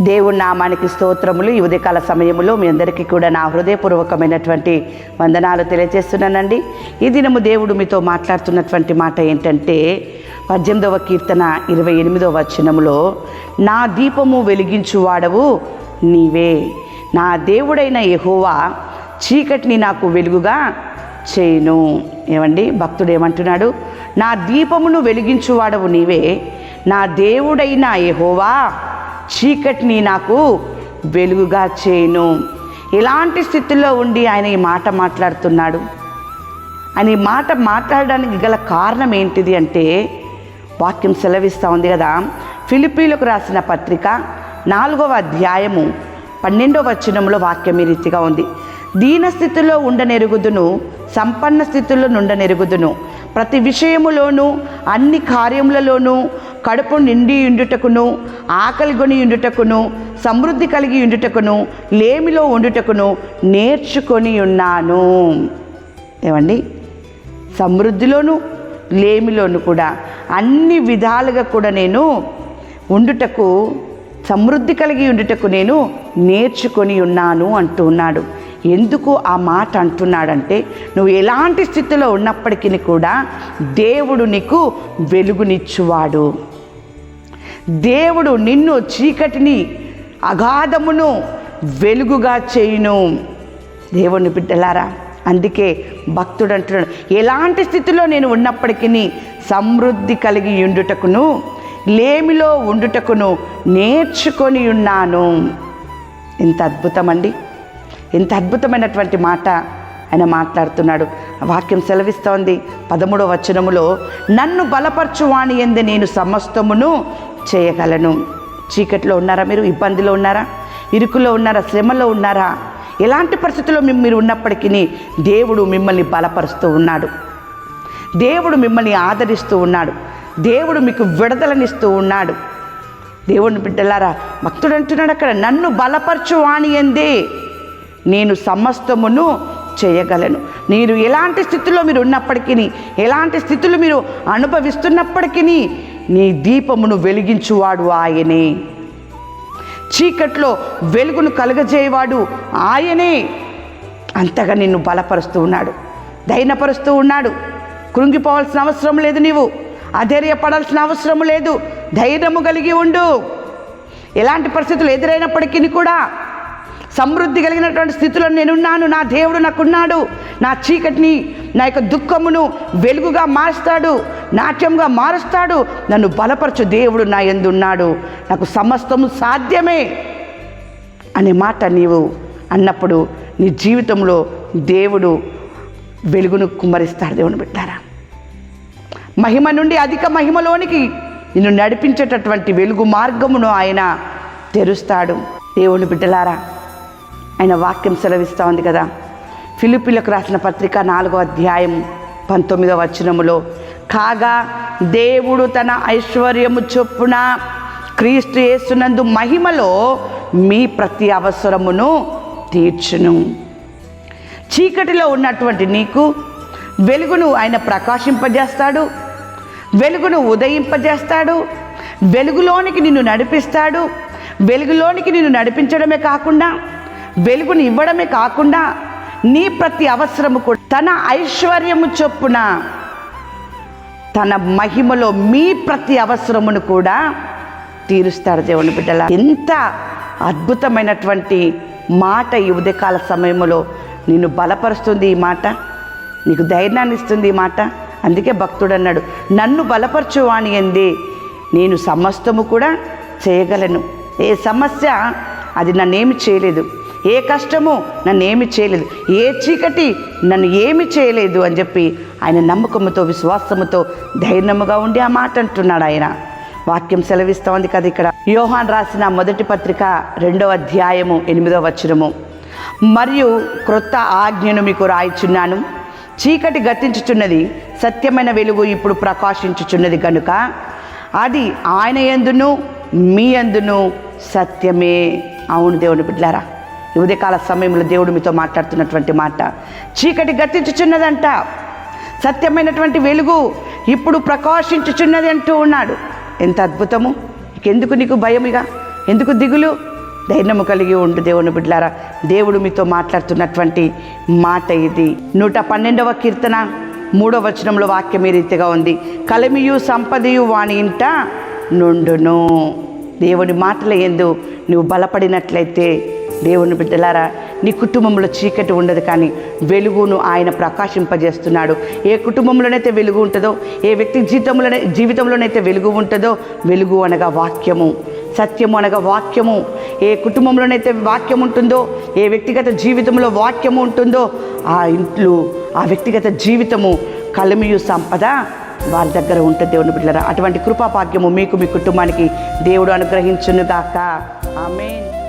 దేవుడి నామానికి స్తోత్రములు. ఈ ఉదయకాల సమయములో మీ అందరికీ కూడా నా హృదయపూర్వకమైనటువంటి వందనాలు తెలియజేస్తున్నానండి. ఈ దినము దేవుడు మీతో మాట్లాడుతున్నటువంటి మాట ఏంటంటే పద్దెనిమిదవ కీర్తన ఇరవై ఎనిమిదవ వచనములో నా దీపము వెలిగించువాడవు నీవే. నా దేవుడైన యహోవా చీకటిని నాకు వెలుగుగా చేయును. ఏమండి? భక్తుడు ఏమంటున్నాడు? నా దీపమును వెలిగించువాడవు నీవే. నా దేవుడైన యహోవా చీకటిని నాకు వెలుగుగా చేయను. ఇలాంటి స్థితిలో ఉండి ఆయన ఈ మాట మాట్లాడుతున్నాడు. ఆయన ఈ మాట మాట్లాడడానికి గల కారణం ఏంటిది అంటే వాక్యం సెలవిస్తూ ఉంది కదా. ఫిలిపీలకు రాసిన పత్రిక నాలుగవ అధ్యాయము పన్నెండవ వచనంలో వాక్యం ఈ రీతిగా ఉంది. దీన స్థితిలో ఉండనెరుగుదును సంపన్న స్థితిలో నుండనెరుగుదును. ప్రతి విషయములోనూ అన్ని కార్యములలోనూ కడుపు నిండి ఉండుటకును ఆకలికొని ఉండుటకును సమృద్ధి కలిగి ఉండుటకును లేమిలో ఉండుటకును నేర్చుకొని ఉన్నాను. ఏమండి? సమృద్ధిలోను లేమిలోను కూడా అన్ని విధాలుగా కూడా నేను ఉండుటకు సమృద్ధి కలిగి ఉండుటకు నేను నేర్చుకొని ఉన్నాను అంటూ ఉన్నాడు. ఎందుకు ఆ మాట అంటున్నాడంటే నువ్వు ఎలాంటి స్థితిలో ఉన్నప్పటికీ కూడా దేవుడు నీకు వెలుగునిచ్చువాడు. దేవుడు నిన్ను చీకటిని అగాధమును వెలుగుగా చేయును. దేవుని బిడ్డలారా అందుకే భక్తుడు అంటున్నాడు ఎలాంటి స్థితిలో నేను ఉన్నప్పటికీ సమృద్ధి కలిగి ఉండుటకును లేమిలో ఉండుటకును నేర్చుకొని ఉన్నాను. ఎంత అద్భుతమండి. ఎంత అద్భుతమైనటువంటి మాట ఆయన మాట్లాడుతున్నాడు. వాక్యం సెలవిస్తోంది. పదమూడవ వచనములో నన్ను బలపరచువాణి ఎందు నేను సమస్తమును చేయగలను. చీకట్లో ఉన్నారా మీరు? ఇబ్బందిలో ఉన్నారా? ఇరుకులో ఉన్నారా? శ్రమలో ఉన్నారా? ఎలాంటి పరిస్థితుల్లో మీరు ఉన్నప్పటికీ దేవుడు మిమ్మల్ని బలపరుస్తూ ఉన్నాడు. దేవుడు మిమ్మల్ని ఆదరిస్తూ ఉన్నాడు. దేవుడు మీకు విడుదలనిస్తూ ఉన్నాడు. దేవుని బిడ్డలారా భక్తుడు అంటున్నాడు అక్కడ నన్ను బలపరచువాణి ఎందే. నేను సమస్తమును చేయగలను. మీరు ఎలాంటి స్థితిలో మీరు ఉన్నప్పటికీ ఎలాంటి స్థితులు మీరు అనుభవిస్తున్నప్పటికీ నీ దీపమును వెలిగించువాడు ఆయనే. చీకట్లో వెలుగును కలుగజేయవాడు ఆయనే. అంతగా నిన్ను బలపరుస్తూ ఉన్నాడు ధైర్యపరుస్తూ ఉన్నాడు. కృంగిపోవాల్సిన అవసరం లేదు నీవు అధైర్యపడాల్సిన అవసరం లేదు ధైర్యము కలిగి ఉండు. ఎలాంటి పరిస్థితులు ఎదురైనప్పటికీ కూడా సమృద్ధి కలిగినటువంటి స్థితిలో నేనున్నాను నా దేవుడు నాకున్నాడు. నా చీకటిని నా యొక్క దుఃఖమును వెలుగుగా మారుస్తాడు. నాట్యంగా మారుస్తాడు. నన్ను బలపరచు దేవుడు నా ఎందున్నాడు? నాకు సమస్తము సాధ్యమే అనే మాట నీవు అన్నప్పుడు నీ జీవితంలో దేవుడు వెలుగును కుమ్మరిస్తాడు దేవుని బిడ్డారా. మహిమ నుండి అధిక మహిమలోనికి నిన్ను నడిపించేటటువంటి వెలుగు మార్గమును ఆయన తెరుస్తాడు. దేవుని బిడ్డలారా ఆయన వాక్యం సెలవిస్తూ ఉంది కదా. ఫిలిపిలకు రాసిన పత్రిక నాలుగో అధ్యాయం పంతొమ్మిదవ వచనములో కాగా దేవుడు తన ఐశ్వర్యము చొప్పున క్రీస్తు యేసునందు మహిమలో మీ ప్రతి అవసరమును తీర్చును. చీకటిలో ఉన్నటువంటి నీకు వెలుగును ఆయన ప్రకాశింపజేస్తాడు. వెలుగును ఉదయింపజేస్తాడు. వెలుగులోనికి నిన్ను నడిపిస్తాడు. వెలుగులోనికి నిన్ను నడిపించడమే కాకుండా వెలుగుని ఇవ్వడమే కాకుండా నీ ప్రతి అవసరము కూడా తన ఐశ్వర్యము చొప్పున తన మహిమలో మీ ప్రతి అవసరమును కూడా తీరుస్తాడు దేవుని బిడ్డల ఎంత అద్భుతమైనటువంటి మాట ఈ ఉదయకాల సమయంలో నిన్ను బలపరుస్తుంది ఈ మాట నీకు ధైర్యాన్ని ఇస్తుంది ఈ మాట. అందుకే భక్తుడు అన్నాడు నన్ను బలపరచువాణి ఎంది నేను సమస్తము కూడా చేయగలను. ఏ సమస్య అది నన్నేమి చేయలేదు. ఏ కష్టము నన్ను ఏమి చేయలేదు. ఏ చీకటి నన్ను ఏమి చేయలేదు అని చెప్పి ఆయన నమ్మకముతో విశ్వాసముతో ధైర్యముగా ఉండి ఆ మాట అంటున్నాడు ఆయన. వాక్యం సెలవిస్తోంది కదా ఇక్కడ. యోహాన్ రాసిన మొదటి పత్రిక రెండవ అధ్యాయము ఎనిమిదవ వచనము. మరియు క్రొత్త ఆజ్ఞను మీకు రాయిచున్నాను. చీకటి గతించుచున్నది సత్యమైన వెలుగు ఇప్పుడు ప్రకాశించుచున్నది కనుక అది ఆయన ఎందును మీ ఎందును సత్యమే. అవును దేవుని బిడ్డారా ఉదయకాల సమయంలో దేవుడు మీతో మాట్లాడుతున్నటువంటి మాట. చీకటి గతించుచున్నదంట. సత్యమైనటువంటి వెలుగు ఇప్పుడు ప్రకాశించుచున్నది అంటూ ఉన్నాడు. ఎంత అద్భుతము. ఎందుకు నీకు భయముగా ఎందుకు దిగులు? ధైర్యము కలిగి ఉండు దేవుని బిడ్లారా దేవుడు మీతో మాట్లాడుతున్నటువంటి మాట ఇది. నూట పన్నెండవ కీర్తన మూడవ వచనంలో వాక్యం ఈ రీతిగా ఉంది. కలిమియు సంపదయు వాణి ఇంట నుండును. దేవుని మాటల ఎందు నువ్వు బలపడినట్లయితే దేవుని బిడ్డలారా నీ కుటుంబంలో చీకటి ఉండదు కానీ వెలుగును ఆయన ప్రకాశింపజేస్తున్నాడు. ఏ కుటుంబంలోనైతే వెలుగు ఉంటుందో ఏ వ్యక్తి జీవితంలోనే జీవితంలోనైతే వెలుగు ఉంటుందో వెలుగు అనగా వాక్యము సత్యము అనగా వాక్యము. ఏ కుటుంబంలోనైతే వాక్యం ఉంటుందో ఏ వ్యక్తిగత జీవితంలో వాక్యము ఉంటుందో ఆ ఇంట్లో ఆ వ్యక్తిగత జీవితము కలిమియు సంపద వారి దగ్గర ఉంటుంది దేవుని బిడ్డలారా. అటువంటి కృపాభాగ్యము మీకు మీ కుటుంబానికి దేవుడు అనుగ్రహించునుగాక. ఆమేన్.